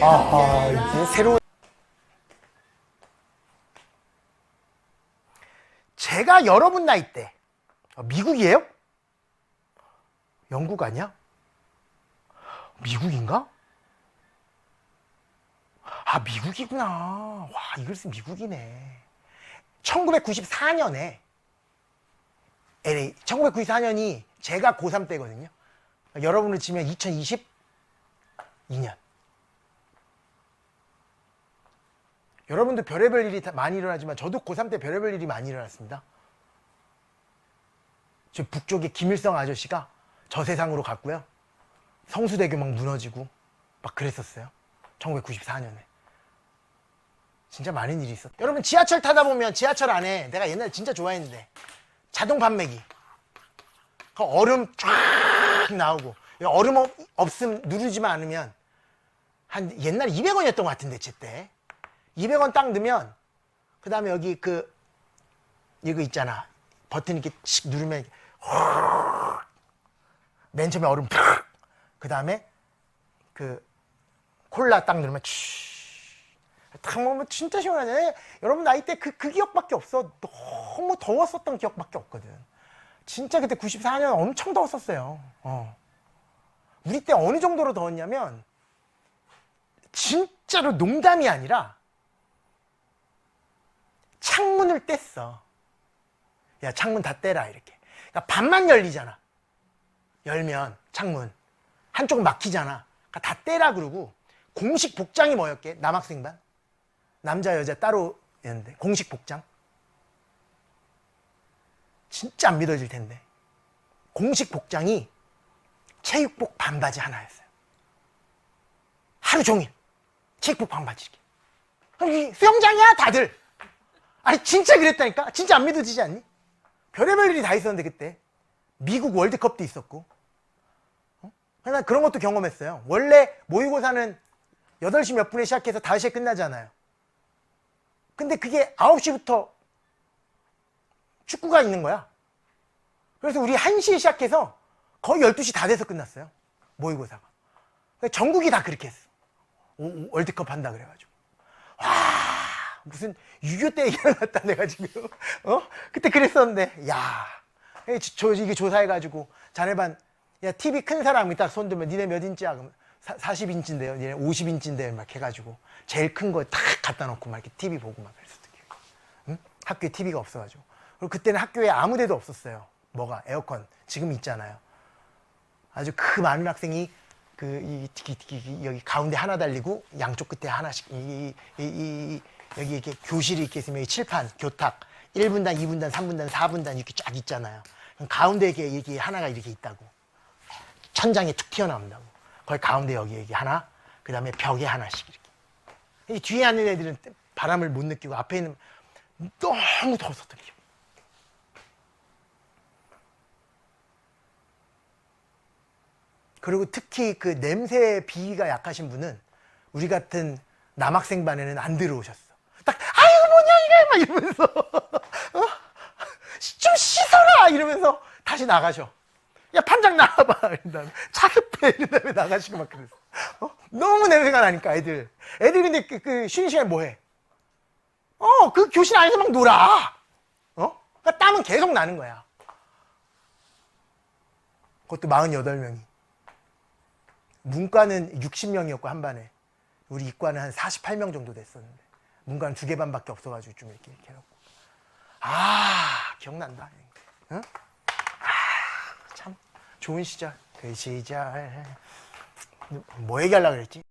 아하, 이제 새로운. 제가 여러분 나이 때, 어, 미국이에요? 영국 아니야? 미국인가? 아, 미국이구나. 와, 이글스 미국이네. 1994년에, LA, 1994년이 제가 고3 때거든요. 여러분을 치면 2022년. 여러분도 별의별 일이 다 많이 일어나지만 저도 고3 때 별의별 일이 많이 일어났습니다. 저 북쪽에 김일성 아저씨가 저 세상으로 갔고요. 성수대교 막 무너지고 막 그랬었어요. 1994년에. 진짜 많은 일이 있었. 여러분 지하철 타다 보면 지하철 안에 내가 옛날에 진짜 좋아했는데 자동 판매기. 그 얼음 쫙 나오고 얼음 없, 없음 누르지만 않으면 한 옛날에 200원이었던 것 같은데 제때 200원 딱 넣으면 그 다음에 여기 그 이거 있잖아. 버튼 이렇게 칙 누르면 맨 처음에 얼음 그 다음에 그 콜라 딱 누르면 딱 먹으면 진짜 시원하네. 여러분 나이 때 그 그 기억밖에 없어. 너무 더웠었던 기억밖에 없거든. 진짜 그때 94년 엄청 더웠었어요. 어. 우리 때 어느 정도로 더웠냐면 진짜로 농담이 아니라 창문을 뗐어. 야, 창문 다 떼라, 이렇게. 그러니까 반만 열리잖아. 열면, 창문. 한쪽 막히잖아. 그러니까 다 떼라 그러고, 공식 복장이 뭐였게? 남학생 반? 남자, 여자 따로였는데, 공식 복장? 진짜 안 믿어질 텐데. 공식 복장이 체육복 반바지 하나였어요. 하루 종일. 체육복 반바지. 이렇게. 수영장이야, 다들. 아니 진짜 그랬다니까? 진짜 안 믿어지지 않니? 별의별 일이 다 있었는데 그때. 미국 월드컵도 있었고. 어? 난 그런 것도 경험했어요. 원래 모의고사는 8시 몇 분에 시작해서 5시에 끝나잖아요. 근데 그게 9시부터 축구가 있는 거야. 그래서 우리 1시에 시작해서 거의 12시 다 돼서 끝났어요. 모의고사가. 전국이 다 그렇게 했어. 월드컵 한다 그래가지고 무슨 6.25때 얘기하는 것 같다 내가 지금. 어? 그때 그랬었는데 야이 저, 이게 조사해가지고 자네 반 야 TV 큰 사람이 딱 손들면 니네 몇 인치야? 그러면 40인치인데요. 니네 50인치인데요. 막 해가지고 제일 큰 거 딱 갖다 놓고 막 이렇게 TV 보고 막 그랬었던 기억이 응? 학교에 TV가 없어가지고. 그리고 그때는 학교에 아무 데도 없었어요. 뭐가? 에어컨. 지금 있잖아요. 아주 그 많은 학생이 그 이, 여기 가운데 하나 달리고 양쪽 끝에 하나씩 이, 이, 이, 여기 이렇게 교실이 이렇게 있으면 이 칠판 교탁 1분단, 2분단, 3분단, 4분단 이렇게 쫙 있잖아요. 그럼 가운데 이렇게, 이렇게 하나가 이렇게 있다고. 천장에 툭 튀어나온다고. 거기 가운데 여기 여기 하나, 그 다음에 벽에 하나씩 이렇게. 이 뒤에 앉는 애들은 바람을 못 느끼고 앞에 있는 너무 더웠었던 기억. 그리고 특히 그 냄새 비위가 약하신 분은 우리 같은 남학생 반에는 안 들어오셨어. 이러면서 어? 좀 씻어라 이러면서 다시 나가셔. 야 판장 나와봐 이런 다음에 차습해 이런 다음에 나가시고 막 그랬어. 어? 너무 냄새가 나니까 애들. 애들 근데 그, 그 쉬는 시간에 뭐해? 어 그 교실 안에서 막 놀아. 어? 그러니까 땀은 계속 나는 거야. 그것도 48명이. 문과는 60명이었고 한 반에 우리 이과는 한 48명 정도 됐었는데 문과는 두개 반밖에 없어가지고 좀 이렇게 이렇게 해놓고. 아 기억난다. 응? 아 참 좋은 시절. 그 시절. 뭐 얘기하려고 그랬지